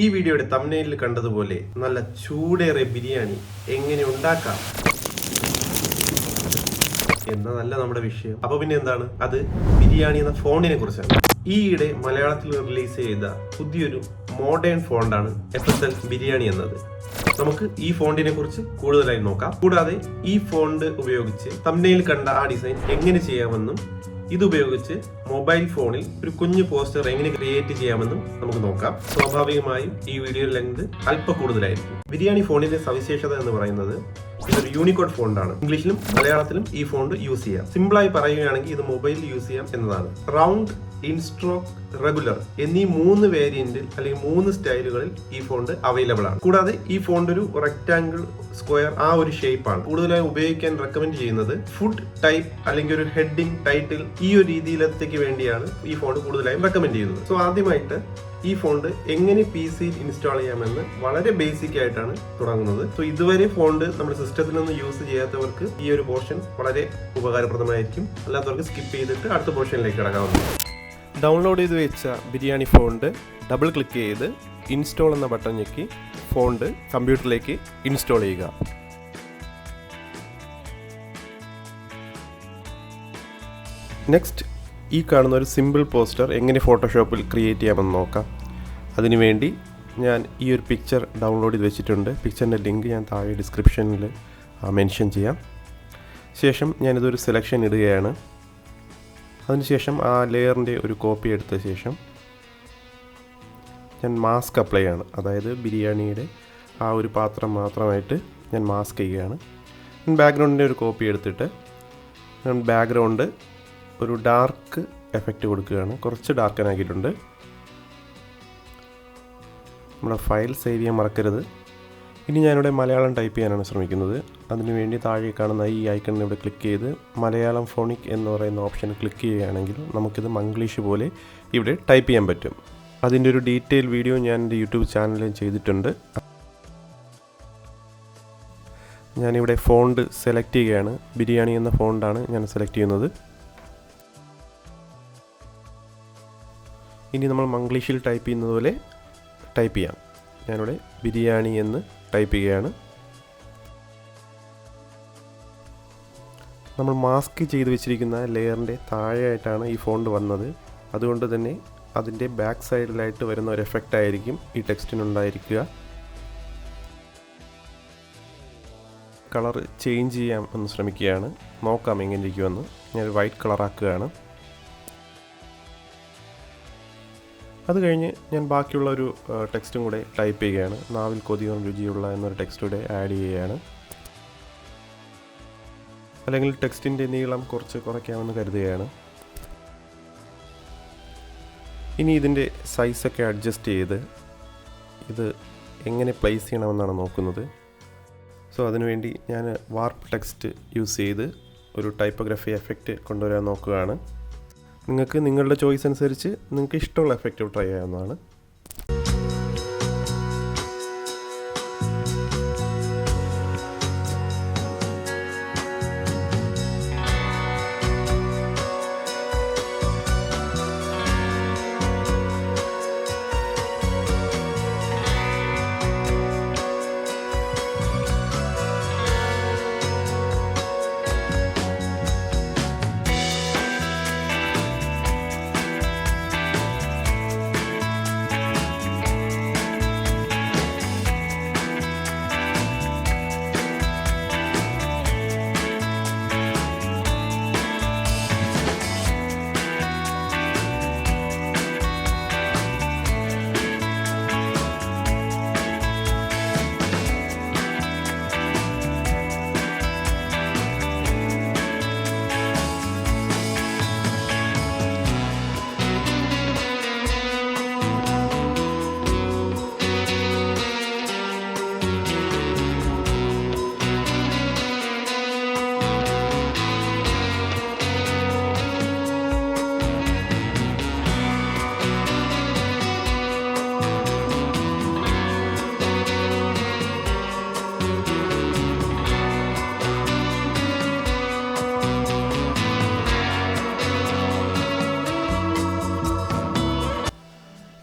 ഈ വീഡിയോയുടെ തമിഴ്നയിൽ കണ്ടതുപോലെ നല്ല ചൂടേറെ ബിരിയാണി എങ്ങനെ ഉണ്ടാക്കാം? എന്നതല്ല നമ്മുടെ വിഷയം. അപ്പൊ പിന്നെ എന്താണ്? അത് ബിരിയാണി എന്ന ഫോണിനെ കുറിച്ചാണ്. ഈയിടെ മലയാളത്തിൽ റിലീസ് ചെയ്ത പുതിയൊരു മോഡേൺ ഫോണ്ടാണ് എഫ് എസ് എൽ ബിരിയാണി എന്നത്. നമുക്ക് ഈ ഫോണ്ടിനെ കുറിച്ച് കൂടുതലായി നോക്കാം. കൂടാതെ ഈ ഫോണ്ട് ഉപയോഗിച്ച് തമ്മിൽ കണ്ട ആ ഡിസൈൻ എങ്ങനെ ചെയ്യാമെന്നും ഇതുപയോഗിച്ച് മൊബൈൽ ഫോണിൽ ഒരു കുഞ്ഞു പോസ്റ്റർ എങ്ങനെ ക്രിയേറ്റ് ചെയ്യാമെന്നും നമുക്ക് നോക്കാം. സ്വാഭാവികമായും ഈ വീഡിയോ ലെങ്ത് അല്പ കൂടുതലായിരിക്കും. ബിരിയാണി ഫോണിന്റെ സവിശേഷത എന്ന് പറയുന്നത് ഇതൊരു യൂണിക്കോഡ് ഫോണ്ടാണ് ഇംഗ്ലീഷിലും മലയാളത്തിലും ഈ ഫോണ്ട് യൂസ് ചെയ്യാം. സിമ്പിളായി പറയുകയാണെങ്കിൽ ഇത് മൊബൈലിൽ യൂസ് ചെയ്യാം എന്നതാണ്. റൗണ്ട് ഇൻസ്ട്രോക്ക് റെഗുലർ എന്നീ മൂന്ന് വേരിയന്റിൽ അല്ലെങ്കിൽ മൂന്ന് സ്റ്റൈലുകളിൽ ഈ ഫോണ്ട് അവൈലബിൾ ആണ്. കൂടാതെ ഈ ഫോണ്ട് ഒരു റെക്ടാംഗിൾ സ്ക്വയർ ആ ഒരു ഷേപ്പ് ആണ്. കൂടുതലായി ഉപയോഗിക്കാൻ റെക്കമെൻഡ് ചെയ്യുന്നത് ഫുഡ് ടൈപ്പ് അല്ലെങ്കിൽ ഒരു ഹെഡിങ് ടൈറ്റിൽ ഈ ഒരു രീതിയിലത്തേക്ക് വേണ്ടിയാണ് ഈ ഫോണ്ട് കൂടുതലായും റെക്കമെൻഡ് ചെയ്യുന്നത്. സോ ആദ്യമായിട്ട് ഈ ഫോണ്ട് എങ്ങനെ പി സിയിൽ ഇൻസ്റ്റാൾ ചെയ്യാമെന്ന് വളരെ ബേസിക് ആയിട്ടാണ് തുടങ്ങുന്നത്. സോ ഇതുവരെ ഫോണ്ട് നമ്മുടെ സിസ്റ്റത്തിൽ സിസ്റ്റത്തിലൊന്നും യൂസ് ചെയ്യാത്തവർക്ക് ഈ ഒരു പോർഷൻ വളരെ ഉപകാരപ്രദമായിരിക്കും. അല്ലാത്തവർക്ക് സ്കിപ്പ് ചെയ്തിട്ട് അടുത്ത പോർഷനിലേക്ക് കിടക്കാവുന്നതാണ്. ഡൗൺലോഡ് ചെയ്ത് വെച്ച ബിരിയാണി ഫോണ്ട് ഡബിൾ ക്ലിക്ക് ചെയ്ത് ഇൻസ്റ്റാൾ എന്ന ബട്ടൺ ഞെക്കി ഫോണ്ട് കമ്പ്യൂട്ടറിലേക്ക് ഇൻസ്റ്റാൾ ചെയ്യുക. നെക്സ്റ്റ് ഈ കാണുന്ന ഒരു സിമ്പിൾ പോസ്റ്റർ എങ്ങനെ ഫോട്ടോഷോപ്പിൽ ക്രിയേറ്റ് ചെയ്യാമെന്ന് നോക്കാം. അതിനുവേണ്ടി ഞാൻ ഈ ഒരു പിക്ചർ ഡൗൺലോഡ് ചെയ്ത് വെച്ചിട്ടുണ്ട്. പിക്ചറിന്റെ ലിങ്ക് ഞാൻ താഴെ ഡിസ്ക്രിപ്ഷനിൽ മെൻഷൻ ചെയ്യാം. ശേഷം ഞാനിതൊരു സെലക്ഷൻ ഇടുകയാണ്. അതിനുശേഷം ആ ലെയറിന്റെ ഒരു കോപ്പി എടുത്ത ശേഷം ഞാൻ മാസ്ക് അപ്ലൈ ആണ്. അതായത് ബിരിയാണിയുടെ ആ ഒരു പാത്രം മാത്രമായിട്ട് ഞാൻ മാസ്ക് ചെയ്യുകയാണ്. ബാക്ക്ഗ്രൗണ്ടിന്റെ ഒരു കോപ്പി എടുത്തിട്ട് ഞാൻ ബാക്ക്ഗ്രൗണ്ട് ഒരു ഡാർക്ക് എഫക്റ്റ് കൊടുക്കുകയാണ്. കുറച്ച് ഡാർക്കനാക്കിയിട്ടുണ്ട് നമ്മുടെ ഫയൽ സേവ് ചെയ്യാൻ മറക്കരുത്. ഇനി ഞാനിവിടെ മലയാളം ടൈപ്പ് ചെയ്യാനാണ് ശ്രമിക്കുന്നത്. അതിനുവേണ്ടി താഴെ കാണുന്ന ഈ ഐക്കണിൽ ഇവിടെ ക്ലിക്ക് ചെയ്ത് മലയാളം ഫോണിക് എന്ന് പറയുന്ന ഓപ്ഷൻ ക്ലിക്ക് ചെയ്യുകയാണെങ്കിൽ നമുക്കിത് മംഗ്ലീഷ് പോലെ ഇവിടെ ടൈപ്പ് ചെയ്യാൻ പറ്റും. അതിന്റെ ഒരു ഡീറ്റെയിൽ വീഡിയോ ഞാൻ എന്റെ യൂട്യൂബ് ചാനലിൽ ചെയ്തിട്ടുണ്ട്. ഞാനിവിടെ ഫോണ്ട് സെലക്ട് ചെയ്യുകയാണ്. ബിരിയാണി എന്ന ഫോണ്ടാണ് ഞാൻ സെലക്ട് ചെയ്യുന്നത്. ഇനി നമ്മൾ മംഗ്ലീഷിൽ ടൈപ്പ് ചെയ്യുന്നത് പോലെ ടൈപ്പ് ചെയ്യാം. ഞാനിവിടെ ബിരിയാണി എന്ന് ടൈപ്പ് ചെയ്യുകയാണ്. നമ്മൾ മാസ്ക് ചെയ്ത് വെച്ചിരിക്കുന്ന ലെയറിന്റെ താഴെയായിട്ടാണ് ഈ ഫോണ്ട് വന്നത്. അതുകൊണ്ട് തന്നെ അതിന്റെ ബാക്ക് സൈഡിലായിട്ട് വരുന്ന ഒരു എഫക്റ്റ് ആയിരിക്കും ഈ ടെക്സ്റ്റിനുണ്ടായിരിക്കുക കളർ ചേഞ്ച് ചെയ്യാൻ ഒന്ന് ശ്രമിക്കുകയാണ്. നോക്കാം എങ്ങനെ ഇരിക്കുമെന്ന് ഞാൻ വൈറ്റ് കളറാക്കുകയാണ് അത് കഴിഞ്ഞ് ഞാൻ ബാക്കിയുള്ള ഒരു ടെക്സ്റ്റും കൂടെ ടൈപ്പ് ചെയ്യുകയാണ്. നാവിൽ കൊതിയും രുചിയുള്ള എന്നൊരു ടെക്സ്റ്റ് കൂടെ ആഡ് ചെയ്യുകയാണ്. അല്ലെങ്കിൽ ടെക്സ്റ്റിന്റെ നീളം കുറച്ച് കുറയ്ക്കാമെന്ന് കരുതുകയാണ്. ഇനി ഇതിന്റെ സൈസൊക്കെ അഡ്ജസ്റ്റ് ചെയ്ത് ഇത് എങ്ങനെ പ്ലേസ് ചെയ്യണമെന്നാണ് നോക്കുന്നത്. സോ അതിനുവേണ്ടി ഞാൻ വാർപ്പ് ടെക്സ്റ്റ് യൂസ് ചെയ്ത് ഒരു ടൈപ്പോഗ്രഫി എഫക്റ്റ് കൊണ്ടുവരാൻ നോക്കുകയാണ്. നിങ്ങൾക്ക് നിങ്ങളുടെ ചോയ്സ് അനുസരിച്ച് നിങ്ങൾക്ക് ഇഷ്ടമുള്ള എഫക്റ്റ് ട്രൈ ചെയ്യാവുന്നതാണ്.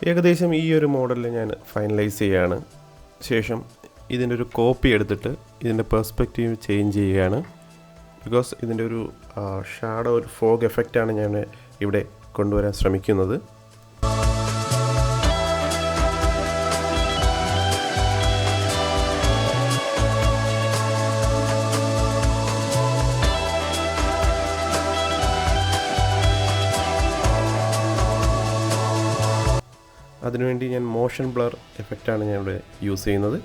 ഏകദേശം ഈ ഒരു മോഡലിൽ ഞാൻ ഫൈനലൈസ് ചെയ്യുകയാണ് ശേഷം ഇതിന്റെ ഒരു കോപ്പി എടുത്തിട്ട് ഇതിന്റെ പെർസ്പെക്റ്റീവ് ചേഞ്ച് ചെയ്യുകയാണ്. ബിക്കോസ് ഇതിന്റെ ഒരു ഷാഡോ ഒരു ഫോഗ് എഫക്റ്റാണ് ഞാൻ ഇവിടെ കൊണ്ടുവരാൻ ശ്രമിക്കുന്നത്. അതിനുവേണ്ടി ഞാൻ മോഷൻ ബ്ലർ എഫക്റ്റാണ് ഞാൻ ഇവിടെ യൂസ് ചെയ്യുന്നത്.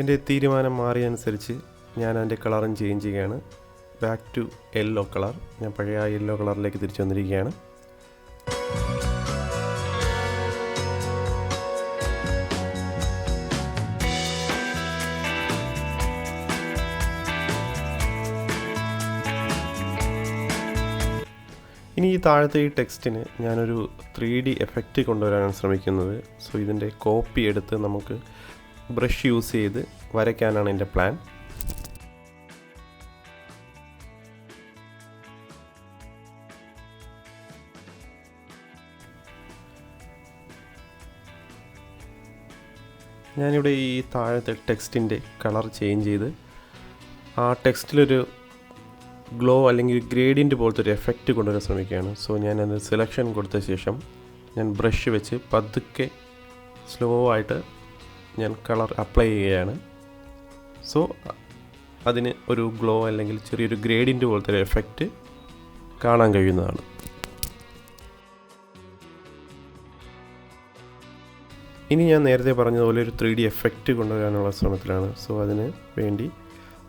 എന്റെ തീരുമാനം മാറിയനുസരിച്ച് ഞാൻ അതിന്റെ കളറും ചേഞ്ച് ചെയ്യുകയാണ്. ബാക്ക് ടു യെല്ലോ കളർ ഞാൻ പഴയ ആ യെല്ലോ കളറിലേക്ക് തിരിച്ചു വന്നിരിക്കുകയാണ്. ഇനി ഈ താഴത്തെ ഈ ടെക്സ്റ്റിന് ഞാനൊരു ത്രീ ഡി എഫക്റ്റ് കൊണ്ടുവരാനാണ് ശ്രമിക്കുന്നത്. സോ ഇതിന്റെ കോപ്പി എടുത്ത് നമുക്ക് ബ്രഷ് യൂസ് ചെയ്ത് വരയ്ക്കാനാണ് എന്റെ പ്ലാൻ. ഞാനിവിടെ ഈ താഴത്തെ ടെക്സ്റ്റിന്റെ കളർ ചേഞ്ച് ചെയ്ത് ആ ടെക്സ്റ്റിലൊരു ഗ്ലോ അല്ലെങ്കിൽ ഗ്രേഡിയന്റ് പോലത്തെ ഒരു എഫക്റ്റ് കൊണ്ടുവരാൻ ശ്രമിക്കുകയാണ്. സോ ഞാൻ അത് സെലക്ഷൻ കൊടുത്ത ശേഷം ഞാൻ ബ്രഷ് വെച്ച് പതുക്കെ സ്ലോ ആയിട്ട് ഞാൻ കളർ അപ്ലൈ ചെയ്യുകയാണ്. സോ അതിന് ഒരു ഗ്ലോ അല്ലെങ്കിൽ ചെറിയൊരു ഗ്രേഡിന്റെ പോലത്തെ ഒരു എഫക്റ്റ് കാണാൻ കഴിയുന്നതാണ്. ഇനി ഞാൻ നേരത്തെ പറഞ്ഞതുപോലെ ഒരു ത്രീ ഡി എഫക്റ്റ് കൊണ്ടുവരാനുള്ള ശ്രമത്തിലാണ്. സോ അതിന് വേണ്ടി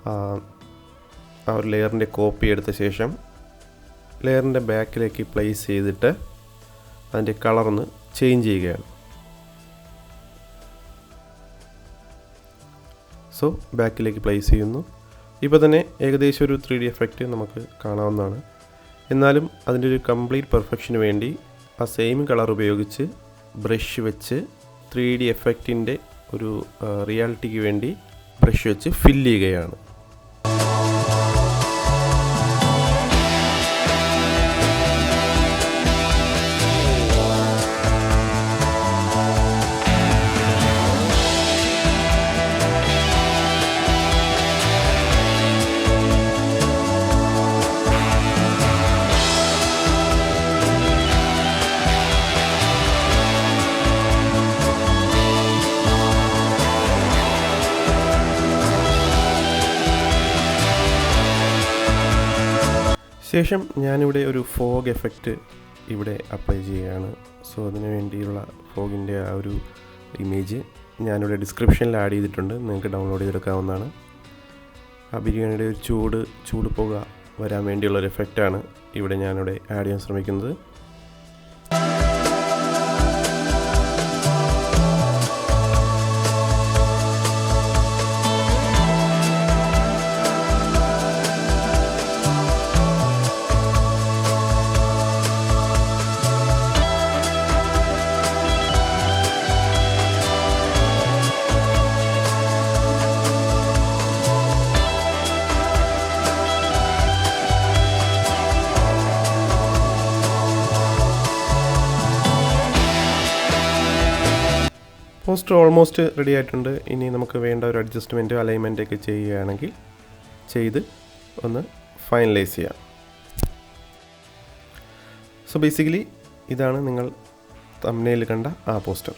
ആ, ഒരു ലെയറിന്റെ കോപ്പി എടുത്ത ശേഷം ലെയറിന്റെ ബാക്കിലേക്ക് പ്ലേസ് ചെയ്തിട്ട് അതിന്റെ കളറൊന്ന് ചേഞ്ച് ചെയ്യുകയാണ്. സോ ബാക്കിലേക്ക് പ്ലേസ് ചെയ്യുന്നു. ഇപ്പോൾ തന്നെ ഏകദേശം ഒരു ത്രീ ഡി എഫക്റ്റ് നമുക്ക് കാണാവുന്നതാണ്. എന്നാലും അതിന്റെ ഒരു കംപ്ലീറ്റ് പെർഫെക്ഷന് വേണ്ടി ആ സെയിം കളർ ഉപയോഗിച്ച് ബ്രഷ് വെച്ച് ത്രീ ഡി എഫക്റ്റിന്റെ ഒരു റിയാലിറ്റിക്ക് വേണ്ടി ബ്രഷ് വെച്ച് ഫില്ല് ചെയ്യുകയാണ്. ശേഷം ഞാനിവിടെ ഒരു ഫോഗ് എഫക്റ്റ് ഇവിടെ അപ്ലൈ ചെയ്യുകയാണ്. സോ അതിന് വേണ്ടിയുള്ള ഫോഗിന്റെ ആ ഒരു ഇമേജ് ഞാനിവിടെ ഡിസ്ക്രിപ്ഷനിൽ ആഡ് ചെയ്തിട്ടുണ്ട്. നിങ്ങൾക്ക് ഡൗൺലോഡ് ചെയ്തെടുക്കാവുന്നതാണ്. ആ ബിരിയാണിയുടെ ഒരു ചൂട് ചൂട് പുക വരാൻ വേണ്ടിയുള്ള ഒരു എഫക്റ്റാണ് ഇവിടെ ഞാനിവിടെ ആഡ് ചെയ്യാൻ ശ്രമിക്കുന്നത്. പോസ്റ്റർ ഓൾമോസ്റ്റ് റെഡി ആയിട്ടുണ്ട്. ഇനി നമുക്ക് വേണ്ട ഒരു അഡ്ജസ്റ്റ്മെന്റ് അലൈൻമെന്റ് ഒക്കെ ചെയ്യുകയാണെങ്കിൽ ചെയ്ത് ഒന്ന് ഫൈനലൈസ് ചെയ്യാം. സോ ബേസിക്കലി ഇതാണ് നിങ്ങൾ തമ്മിൽ കണ്ട ആ പോസ്റ്റർ